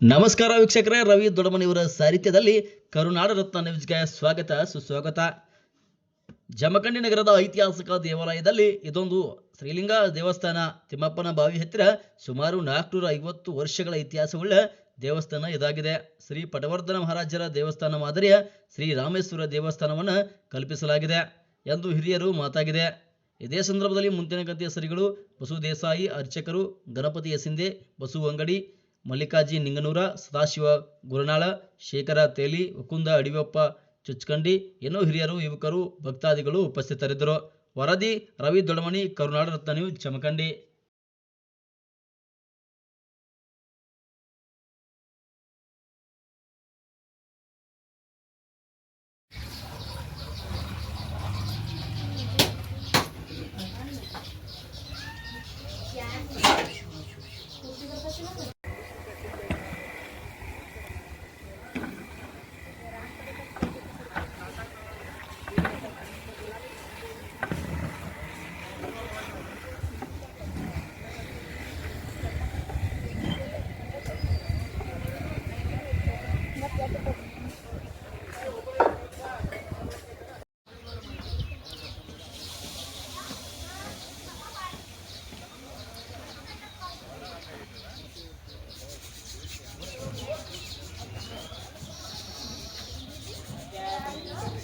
ನಮಸ್ಕಾರ ವೀಕ್ಷಕರೇ ರವಿ ದೊಡಮನಿಯವರ ಸಾಹಿತ್ಯದಲ್ಲಿ ಕರುನಾಡ ರತ್ನ ನ್ಯೂಸ್ಗೆ ಸ್ವಾಗತ ಸುಸ್ವಾಗತ. ಜಮಖಂಡಿ ನಗರದ ಐತಿಹಾಸಿಕ ದೇವಾಲಯದಲ್ಲಿ ಇದೊಂದು ಶ್ರೀಲಿಂಗ ದೇವಸ್ಥಾನ. ತಿಮ್ಮಪ್ಪನ ಬಾವಿ ಹತ್ತಿರ ಸುಮಾರು ನಾಲ್ಕುನೂರ ಐವತ್ತು ವರ್ಷಗಳ ಇತಿಹಾಸವುಳ್ಳ ದೇವಸ್ಥಾನ ಇದಾಗಿದೆ. ಶ್ರೀ ಪಟವರ್ಧನ ಮಹಾರಾಜರ ದೇವಸ್ಥಾನ ಮಾದರಿಯ ಶ್ರೀ ರಾಮೇಶ್ವರ ದೇವಸ್ಥಾನವನ್ನು ಕಲ್ಪಿಸಲಾಗಿದೆ ಎಂದು ಹಿರಿಯರು ಮಾತಾಗಿದೆ. ಇದೇ ಸಂದರ್ಭದಲ್ಲಿ ಮುಂತಿನಗಂತೆ ಶ್ರೀಗಳು ಬಸು ದೇಸಾಯಿ ಅರ್ಚಕರು ಗಣಪತಿ ಎಸಿಂದೆ ಬಸು ಅಂಗಡಿ ಮಲ್ಲಿಕಾರ್ಜಿ ನಿಂಗನೂರ, ಸದಾಶಿವ ಗುರುನಾಳ, ಶೇಖರ ತೇಲಿ ಮುಕುಂದ ಅಡಿಯಪ್ಪ ಚುಚ್ಕಂಡಿ ಏನೋ ಹಿರಿಯರು ಯುವಕರು ಭಕ್ತಾದಿಗಳು ಉಪಸ್ಥಿತರಿದ್ದರು. ವರದಿ ರವಿ ದೊಡಮಣಿ ಕರುನಾಡ ರತ್ನ ನ್ಯೂಸ್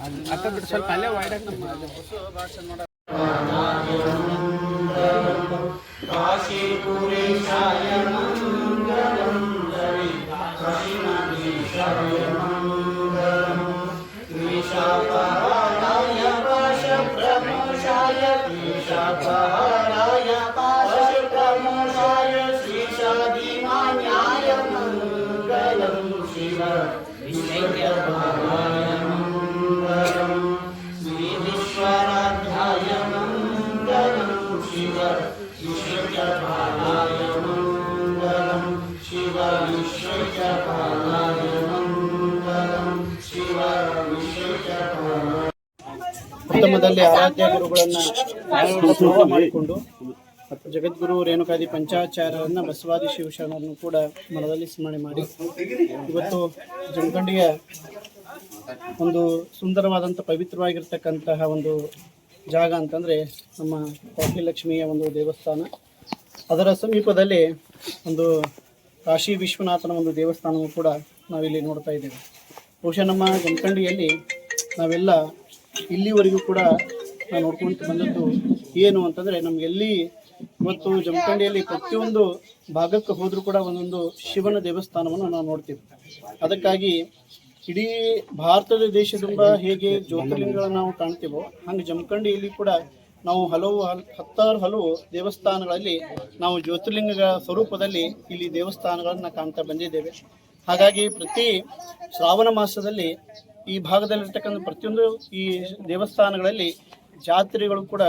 ಬಿಟ್ಟು ಸ್ವಲ್ಪ ಅಲ್ಲೇ ವೈಡಾಗಿ ನಮ್ಮ ಭಾಷೆ ನೋಡ ಪ್ರಥಮದಲ್ಲಿ ಆರಾಧ್ಯ ಗುರುಗಳನ್ನ ಮಾಡಿಕೊಂಡು ಮತ್ತು ಜಗದ್ಗುರು ರೇಣುಕಾದಿ ಪಂಚಾಚಾರ್ಯರನ್ನ ಬಸವಾದಿ ಶಿವಶರಣರನ್ನು ಕೂಡ ಮನದಲ್ಲಿ ಸ್ಮರಣೆ ಮಾಡಿ. ಇವತ್ತು ಜಮಖಂಡಿಯ ಒಂದು ಸುಂದರವಾದಂಥ ಪವಿತ್ರವಾಗಿರ್ತಕ್ಕಂತಹ ಒಂದು ಜಾಗ ಅಂತಂದರೆ ನಮ್ಮ ಕಾಫಿ ಲಕ್ಷ್ಮಿಯ ಒಂದು ದೇವಸ್ಥಾನ. ಅದರ ಸಮೀಪದಲ್ಲಿ ಒಂದು ಕಾಶಿ ವಿಶ್ವನಾಥನ ಒಂದು ದೇವಸ್ಥಾನವೂ ಕೂಡ ನಾವಿಲ್ಲಿ ನೋಡ್ತಾ ಇದ್ದೇವೆ. ಬಹುಶಃ ನಮ್ಮ ಜಮಖಂಡಿಯಲ್ಲಿ ನಾವೆಲ್ಲ ಇಲ್ಲಿವರೆಗೂ ಕೂಡ ನಾವು ನೋಡ್ಕೊಂತ ಬಂದದ್ದು ಏನು ಅಂತಂದರೆ ನಮಗೆಲ್ಲಿ ಇವತ್ತು ಜಮಖಂಡಿಯಲ್ಲಿ ಪ್ರತಿಯೊಂದು ಭಾಗಕ್ಕೆ ಹೋದರೂ ಕೂಡ ಒಂದೊಂದು ಶಿವನ ದೇವಸ್ಥಾನವನ್ನು ನಾವು ನೋಡ್ತೀವಿ. ಅದಕ್ಕಾಗಿ ಇಡೀ ಭಾರತದ ದೇಶದಿಂದ ಹೇಗೆ ಜ್ಯೋತಿರ್ಲಿಂಗಗಳನ್ನ ನಾವು ಕಾಣ್ತೀವೋ, ಹಂಗೆ ಜಮಖಂಡಿಯಲ್ಲಿ ಕೂಡ ನಾವು ಹಲವು ಹಲ್- ಹತ್ತಾರು ಹಲವು ದೇವಸ್ಥಾನಗಳಲ್ಲಿ ನಾವು ಜ್ಯೋತಿರ್ಲಿಂಗಗಳ ಸ್ವರೂಪದಲ್ಲಿ ಇಲ್ಲಿ ದೇವಸ್ಥಾನಗಳನ್ನು ಕಾಣ್ತಾ ಬಂದಿದ್ದೇವೆ. ಹಾಗಾಗಿ ಪ್ರತಿ ಶ್ರಾವಣ ಮಾಸದಲ್ಲಿ ಈ ಭಾಗದಲ್ಲಿರ್ತಕ್ಕಂಥ ಪ್ರತಿಯೊಂದು ಈ ದೇವಸ್ಥಾನಗಳಲ್ಲಿ ಜಾತ್ರೆಗಳು ಕೂಡ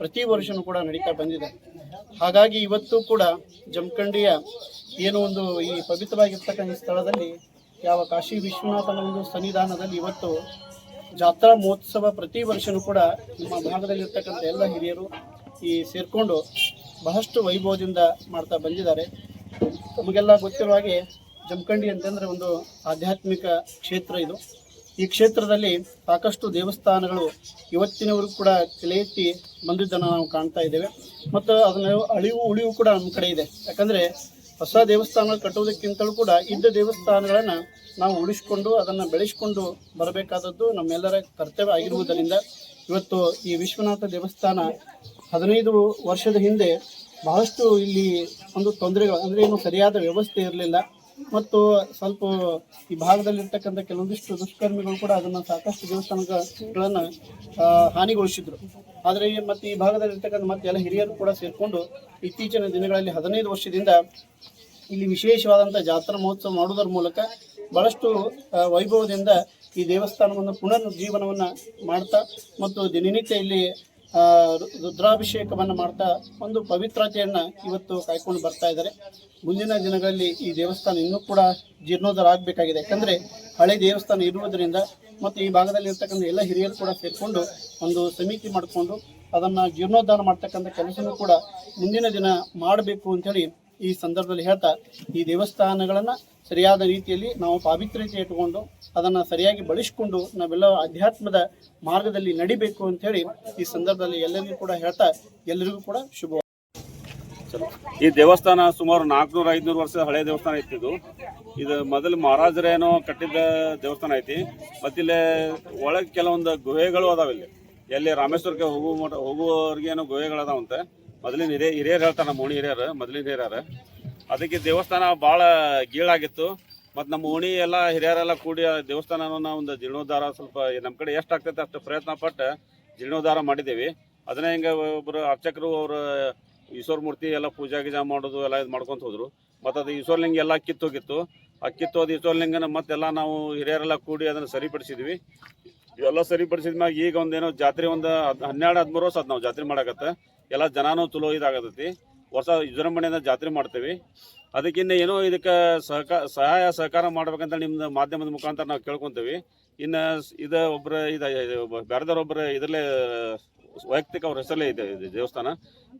ಪ್ರತಿ ವರ್ಷವೂ ಕೂಡ ನಡೀತಾ ಬಂದಿದೆ. ಹಾಗಾಗಿ ಇವತ್ತು ಕೂಡ ಜಮಖಂಡಿಯ ಏನು ಒಂದು ಈ ಪವಿತ್ರವಾಗಿರ್ತಕ್ಕಂಥ ಸ್ಥಳದಲ್ಲಿ ಯಾವ ಕಾಶಿ ವಿಶ್ವನಾಥನ ಒಂದು ಸನ್ನಿಧಾನದಲ್ಲಿ ಇವತ್ತು ಜಾತ್ರಾ ಮಹೋತ್ಸವ ಪ್ರತಿ ವರ್ಷವೂ ಕೂಡ ನಮ್ಮ ಭಾಗದಲ್ಲಿರ್ತಕ್ಕಂಥ ಎಲ್ಲ ಹಿರಿಯರು ಈ ಸೇರಿಕೊಂಡು ಬಹಳಷ್ಟು ವೈಭವದಿಂದ ಮಾಡ್ತಾ ಬಂದಿದ್ದಾರೆ. ನಮಗೆಲ್ಲ ಗೊತ್ತಿರುವ ಹಾಗೆ ಜಮಖಂಡಿ ಅಂತಂದರೆ ಒಂದು ಆಧ್ಯಾತ್ಮಿಕ ಕ್ಷೇತ್ರ ಇದು. ಈ ಕ್ಷೇತ್ರದಲ್ಲಿ ಸಾಕಷ್ಟು ದೇವಸ್ಥಾನಗಳು ಇವತ್ತಿನವರೆಗೂ ಕೂಡ ತಲೆ ಎತ್ತಿ ಬಂದಿದ್ದನ್ನು ನಾವು ಕಾಣ್ತಾ ಇದ್ದೇವೆ. ಮತ್ತು ಅದನ್ನ ಅಳಿವು ಉಳಿವು ಕೂಡ ನಮ್ಮ ಕಡೆ ಇದೆ. ಯಾಕಂದರೆ ಹೊಸ ದೇವಸ್ಥಾನ ಕಟ್ಟುವುದಕ್ಕಿಂತಲೂ ಕೂಡ ಇದ್ದ ದೇವಸ್ಥಾನಗಳನ್ನು ನಾವು ಉಳಿಸಿಕೊಂಡು ಅದನ್ನು ಬೆಳೆಸಿಕೊಂಡು ಬರಬೇಕಾದದ್ದು ನಮ್ಮೆಲ್ಲರ ಕರ್ತವ್ಯ ಆಗಿರುವುದರಿಂದ ಇವತ್ತು ಈ ವಿಶ್ವನಾಥ ದೇವಸ್ಥಾನ ಹದಿನೈದು ವರ್ಷದ ಹಿಂದೆ ಬಹಳಷ್ಟು ಇಲ್ಲಿ ಒಂದು ತೊಂದರೆಗಳು, ಅಂದರೆ ಏನು ಸರಿಯಾದ ವ್ಯವಸ್ಥೆ ಇರಲಿಲ್ಲ. ಮತ್ತು ಸ್ವಲ್ಪ ಈ ಭಾಗದಲ್ಲಿರ್ತಕ್ಕಂಥ ಕೆಲವೊಂದಿಷ್ಟು ದುಷ್ಕರ್ಮಿಗಳು ಕೂಡ ಅದನ್ನು ಸಾಕಷ್ಟು ದೇವಸ್ಥಾನಗಳನ್ನು ಹಾನಿಗೊಳಿಸಿದ್ರು. ಆದರೆ ಮತ್ತೆ ಈ ಭಾಗದಲ್ಲಿರ್ತಕ್ಕಂಥ ಮತ್ತೆ ಎಲ್ಲ ಹಿರಿಯರು ಕೂಡ ಸೇರಿಕೊಂಡು ಇತ್ತೀಚಿನ ದಿನಗಳಲ್ಲಿ ಹದಿನೈದು ವರ್ಷದಿಂದ ಇಲ್ಲಿ ವಿಶೇಷವಾದಂಥ ಜಾತ್ರಾ ಮಹೋತ್ಸವ ಮಾಡುವುದರ ಮೂಲಕ ಬಹಳಷ್ಟು ವೈಭವದಿಂದ ಈ ದೇವಸ್ಥಾನವನ್ನು ಪುನರುಜ್ಜೀವನವನ್ನು ಮಾಡ್ತಾ ಮತ್ತು ದಿನನಿತ್ಯ ಇಲ್ಲಿ ರುದ್ರಾಭಿಷೇಕವನ್ನು ಮಾಡ್ತಾ ಒಂದು ಪವಿತ್ರತೆಯನ್ನು ಇವತ್ತು ಕಾಯ್ಕೊಂಡು ಬರ್ತಾ ಇದ್ದಾರೆ. ಮುಂದಿನ ದಿನಗಳಲ್ಲಿ ಈ ದೇವಸ್ಥಾನ ಇನ್ನೂ ಕೂಡ ಜೀರ್ಣೋದ್ಧಾರ ಆಗಬೇಕಾಗಿದೆ ಯಾಕಂದರೆ ಹಳೆ ದೇವಸ್ಥಾನ ಇರುವುದರಿಂದ ಮತ್ತು ಈ ಭಾಗದಲ್ಲಿ ಇರ್ತಕ್ಕಂಥ ಎಲ್ಲ ಹಿರಿಯರು ಕೂಡ ಸೇರಿಕೊಂಡು ಒಂದು ಸಮಿತಿ ಮಾಡಿಕೊಂಡು ಅದನ್ನು ಜೀರ್ಣೋದ್ಧಾರ ಮಾಡ್ತಕ್ಕಂಥ ಕೆಲಸನೂ ಕೂಡ ಮುಂದಿನ ದಿನ ಮಾಡಬೇಕು ಅಂತೇಳಿ ಈ ಸಂದರ್ಭದಲ್ಲಿ ಹೇಳ್ತಾ, ಈ ದೇವಸ್ಥಾನಗಳನ್ನು ಸರಿಯಾದ ರೀತಿಯಲ್ಲಿ ನಾವು ಪಾವಿತ್ರ್ಯತೆ ಇಟ್ಟುಕೊಂಡು ಅದನ್ನು ಸರಿಯಾಗಿ ಬಳಸಿಕೊಂಡು ನಾವೆಲ್ಲ ಅಧ್ಯಾತ್ಮದ ಮಾರ್ಗದಲ್ಲಿ ನಡಿಬೇಕು ಅಂತೇಳಿ ಈ ಸಂದರ್ಭದಲ್ಲಿ ಎಲ್ಲರಿಗೂ ಕೂಡ ಹೇಳ್ತಾ ಎಲ್ಲರಿಗೂ ಕೂಡ ಶುಭ ಈ ದೇವಸ್ಥಾನ ಸುಮಾರು ನಾಲ್ಕುನೂರ, ಐದುನೂರು ವರ್ಷದ ಹಳೆ ದೇವಸ್ಥಾನ ಐತಿ ಇದು. ಮೊದಲು ಮಹಾರಾಜರೇನೋ ಕಟ್ಟಿದ್ದ ದೇವಸ್ಥಾನ ಐತಿ. ಮತ್ತಿಲ್ಲಿ ಒಳಗೆ ಕೆಲವೊಂದು ಗುಹೆಗಳು ಅದಾವ ಇಲ್ಲಿ. ಎಲ್ಲಿ ರಾಮೇಶ್ವರಕ್ಕೆ ಹೋಗುವ ಹೋಗುವವರಿಗೆ ಏನೋ ಗುಹೆಗಳು ಅದಾವಂತೆ. ಮೊದಲಿನ ಹಿರಿಯ ಹಿರಿಯರು ಹೇಳ್ತಾರೆ, ನಮ್ಮ ಓಣಿ ಹಿರಿಯರು, ಮೊದಲಿನ ಹಿರಿಯರು. ಅದಕ್ಕೆ ದೇವಸ್ಥಾನ ಭಾಳ ಗೀಳಾಗಿತ್ತು. ಮತ್ತು ನಮ್ಮ ಓಣಿ ಎಲ್ಲ ಹಿರಿಯರೆಲ್ಲ ಕೂಡಿ ಆ ದೇವಸ್ಥಾನವನ್ನ ಒಂದು ಜೀರ್ಣೋದ್ಧಾರ ಸ್ವಲ್ಪ ನಮ್ಮ ಕಡೆ ಎಷ್ಟು ಆಗ್ತೈತೆ ಅಷ್ಟು ಪ್ರಯತ್ನ ಪಟ್ಟು ಜೀರ್ಣೋದ್ಧಾರ ಮಾಡಿದ್ದೀವಿ. ಅದನ್ನೇ ಹಿಂಗೆ ಒಬ್ಬರು ಅರ್ಚಕರು ಅವರು ಈಶ್ವರ ಮೂರ್ತಿ ಎಲ್ಲ ಪೂಜಾ ಗೀಜಾ ಮಾಡೋದು ಎಲ್ಲ ಇದು ಮಾಡ್ಕೊತ ಹೋದರು. ಮತ್ತು ಅದು ಈಶ್ವರಲಿಂಗ ಎಲ್ಲ ಕಿತ್ತೋಗಿತ್ತು ಆ ಕಿತ್ತೋದು ಈಶ್ವರಲಿಂಗನ ಮತ್ತೆಲ್ಲ ನಾವು ಹಿರಿಯರೆಲ್ಲ ಕೂಡಿ ಅದನ್ನು ಸರಿಪಡಿಸಿದ್ವಿ. ಇವೆಲ್ಲ ಸರಿಪಡಿಸಿದ ಮ್ಯಾಗ ಈಗ ಒಂದೇನೋ ಜಾತ್ರೆ ಒಂದು ಹನ್ನೆರಡು ಹದಿಮೂರು ವರ್ಷ ಅದು ನಾವು ಜಾತ್ರೆ ಮಾಡಕತ್ತ. ಎಲ್ಲ ಜನಾನು ಚಲೋ ಇದಾಗತೈತಿ. ವರ್ಷ ವಿಜೃಂಭಣೆಯಿಂದ ಜಾತ್ರೆ ಮಾಡ್ತೇವೆ. ಅದಕ್ಕಿನ್ನ ಏನೋ ಇದಕ್ಕೆ ಸಹಕಾರ ಸಹಾಯ ಸಹಕಾರ ಮಾಡ್ಬೇಕಂತ ನಿಮ್ದು ಮಾಧ್ಯಮದ ಮುಖಾಂತರ ನಾವು ಕೇಳ್ಕೊತೀವಿ. ಇನ್ನು ಇದು ಒಬ್ಬರ ಇದು ಬೇರೆದವ್ರೊಬ್ಬರ ಇದರಲ್ಲೇ ವೈಯಕ್ತಿಕ ಅವ್ರ ಹೆಸರಲ್ಲೇ ಇದೆ, ಇದು ದೇವಸ್ಥಾನ.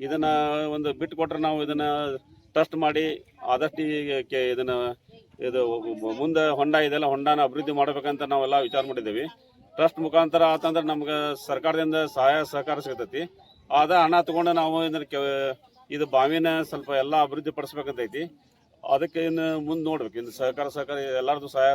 ಇದನ್ನು ಒಂದು ಬಿಟ್ಟು ಕೊಟ್ಟರೆ ನಾವು ಇದನ್ನು ಟ್ರಸ್ಟ್ ಮಾಡಿ ಆದಷ್ಟು ಇದನ್ನ ಇದು ಮುಂದೆ ಹೊಂಡ ಇದೆಲ್ಲ ಹೊಂಡನ ಅಭಿವೃದ್ಧಿ ಮಾಡ್ಬೇಕಂತ ನಾವೆಲ್ಲ ವಿಚಾರ ಮಾಡಿದ್ದೀವಿ. ಟ್ರಸ್ಟ್ ಮುಖಾಂತರ ಆತಂದ್ರೆ ನಮ್ಗೆ ಸರ್ಕಾರದಿಂದ ಸಹಾಯ ಸಹಕಾರ ಸಿಗ್ತೈತಿ. ಆದ ಹಣ ತಗೊಂಡು ನಾವು ಇದು ಬಾವಿನ ಸ್ವಲ್ಪ ಎಲ್ಲ ಅಭಿವೃದ್ಧಿ ಪಡಿಸ್ಬೇಕಂತೈತಿ ಅದಕ್ಕೆ ಇನ್ನು ಮುಂದೆ ನೋಡ್ಬೇಕು. ಇನ್ನು ಸಹಕಾರ ಸಹಕಾರ ಎಲ್ಲರದು ಸಹಾಯ